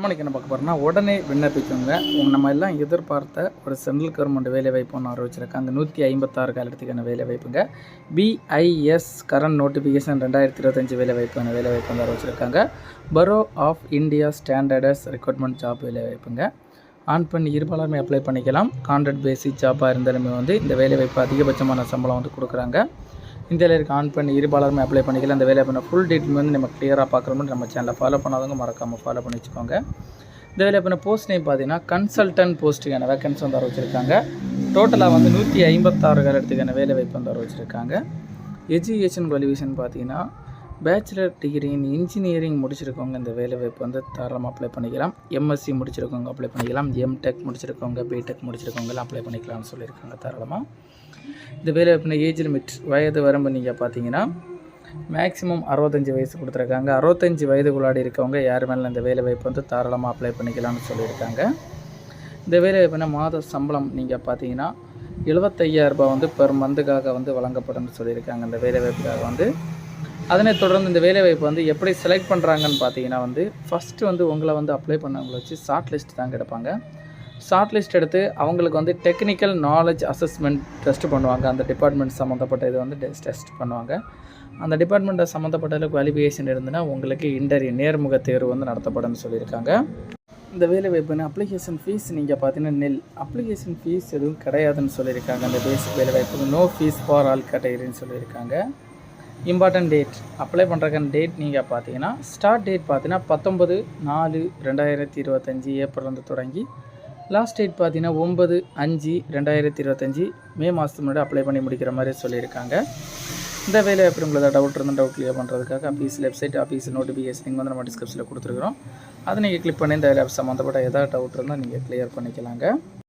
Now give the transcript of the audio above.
நம்மளுக்கு என்ன பார்க்க போகிறோம்னா உடனே விண்ணப்பிக்கோங்க. நம்ம எல்லாம் எதிர்பார்த்த ஒரு சென்ட்ரல் கவர்மெண்ட் வேலை வாய்ப்பு ஒன்று அறிவிச்சிருக்காங்க. நூற்றி ஐம்பத்தாறு காலத்துக்கான வேலை வாய்ப்புங்க. பிஐஎஸ் கரண்ட் நோட்டிஃபிகேஷன் ரெண்டாயிரத்தி இருபத்தஞ்சி வேலை வாய்ப்பான வேலை வாய்ப்பு வந்து அறிவிச்சிருக்காங்க. Bureau of India standards recruitment job வேலை வாய்ப்புங்க. ஆன் பண்ணி இருபாலருமே அப்ளை பண்ணிக்கலாம். கான்ட்ராக்ட் பேசிக் ஜாப்பாக இருந்தாலுமே வந்து இந்த வேலை வாய்ப்பு அதிகபட்சமான சம்பளம் வந்து கொடுக்குறாங்க. இந்தியாவில் இருக்க ஆன் பண்ணி இருபாலருமே அப்ளை பண்ணிக்கலாம் இந்த வேலை பண்ண ஃபுல் டீட்டெயில் வந்து நம்ம கிளியராக பார்க்குறோம் நம்ம சேனலை ஃபாலோ பண்ணாதவங்க மறக்காமல் ஃபாலோ பண்ணி வச்சுக்கோங்க. இந்த வேலை பண்ண போஸ்ட் நேம் பார்த்தீங்கன்னா கன்சல்டன்ட் போஸ்ட்டுக்கான வேகன்சி வந்து வச்சுருக்காங்க. டோட்டலாக வந்து நூற்றி ஐம்பத்தாறு காலத்துக்கான வேலை வாய்ப்பு வந்து வச்சுருக்காங்க. எஜுகேஷன் குவாலிஃபிகேஷன் பார்த்தீங்கன்னா பேச்சுலர் டிகிரி இன்ஜினியரிங் முடிச்சிருக்கவங்க இந்த வேலை வாய்ப்பு வந்து தாராளமாக அப்ளை பண்ணிக்கலாம். எம்எஸ்சி முடிச்சிருக்கவங்க அப்ளை பண்ணிக்கலாம். எம்டெக் முடிச்சிருக்கவங்க பிடெக் முடிச்சிருக்கவங்கலாம் அப்ளை பண்ணிக்கலாம்னு சொல்லியிருக்காங்க தாராளமாக இந்த வேலைவாய்ப்புனா ஏஜ் லிமிட் வயது வரம்பு நீங்கள் பார்த்தீங்கன்னா மேக்ஸிமம் அறுபத்தஞ்சி வயசு கொடுத்துருக்காங்க. அறுபத்தஞ்சி வயதுக்குள்ளாடி இருக்கவங்க யார் மேலே இந்த வேலை வாய்ப்பு வந்து தாராளமாக அப்ளை பண்ணிக்கலாம்னு சொல்லியிருக்காங்க. இந்த வேலை வாய்ப்புனா மாத சம்பளம் நீங்கள் பார்த்தீங்கன்னா எழுபத்தையாயிரரூபா வந்து பெர் மந்த்துக்காக வந்து வழங்கப்படும்னு சொல்லியிருக்காங்க. இந்த வேலை வாய்ப்புக்காக வந்து அதனைத் தொடர்ந்து இந்த வேலைவாய்ப்பு வந்து எப்படி செலக்ட் பண்ணுறாங்கன்னு பார்த்தீங்கன்னா வந்து ஃபஸ்ட்டு வந்து உங்களை வந்து அப்ளை பண்ணவங்களை வச்சு ஷார்ட் லிஸ்ட் தான் கிடப்பாங்க ஷார்ட் லிஸ்ட் எடுத்து அவங்களுக்கு வந்து டெக்னிக்கல் நாலேஜ் அசஸ்மெண்ட் டெஸ்ட் பண்ணுவாங்க. அந்த டிபார்ட்மெண்ட் சம்மந்தப்பட்ட இது வந்து டெஸ்ட் பண்ணுவாங்க. அந்த டிபார்ட்மெண்ட்டை சம்மந்தப்பட்ட குவாலிஃபிகேஷன் இருந்துன்னா உங்களுக்கு இன்டர்வியூ நேர்முக தேர்வு வந்து நடத்தப்படும்னு சொல்லியிருக்காங்க. இந்த வேலை வாய்ப்புன்னு அப்ளிகேஷன் ஃபீஸ் நீங்கள் பார்த்தீங்கன்னா நெல் அப்ளிகேஷன் ஃபீஸ் எதுவும் கிடையாதுன்னு சொல்லியிருக்காங்க. அந்த பேசிக் வேலை வாய்ப்புக்கு நோ ஃபீஸ் ஃபார் ஆல் கேட்டகரின்னு சொல்லியிருக்காங்க. இம்பார்ட்டன்ட் டேட் அப்ளை பண்ணுறக்கான டேட் நீங்கள் பார்த்தீங்கன்னா ஸ்டார்ட் டேட் பார்த்தீங்கன்னா பத்தொம்பது நாலு ரெண்டாயிரத்தி இருபத்தஞ்சி ஏப்ரல்லேருந்து தொடங்கி லாஸ்ட் டேட் பார்த்தீங்கன்னா ஒம்பது அஞ்சு ரெண்டாயிரத்தி இருபத்தஞ்சி மே மாதத்துக்கு முன்னாடி அப்ளை பண்ணி முடிக்கிற மாதிரி சொல்லியிருக்காங்க. இந்த வேலை எப்படி உங்களுக்கு டவுட் இருந்தால் டவுட் கிளியர் பண்ணுறதுக்காக ஆஃபீஸ் வெப்சைட் ஆஃபீஸ் நோட்டிஃபிகேஷன் வந்து நம்ம டிஸ்கிரிப்ஷனில் கொடுத்துருக்குறோம். அதை நீங்கள் கிளிக் பண்ணி இந்த வேலை சம்மந்தப்பட்ட ஏதாவது டவுட் இருந்தால் நீங்கள் கிளியர் பண்ணிக்கலாங்க.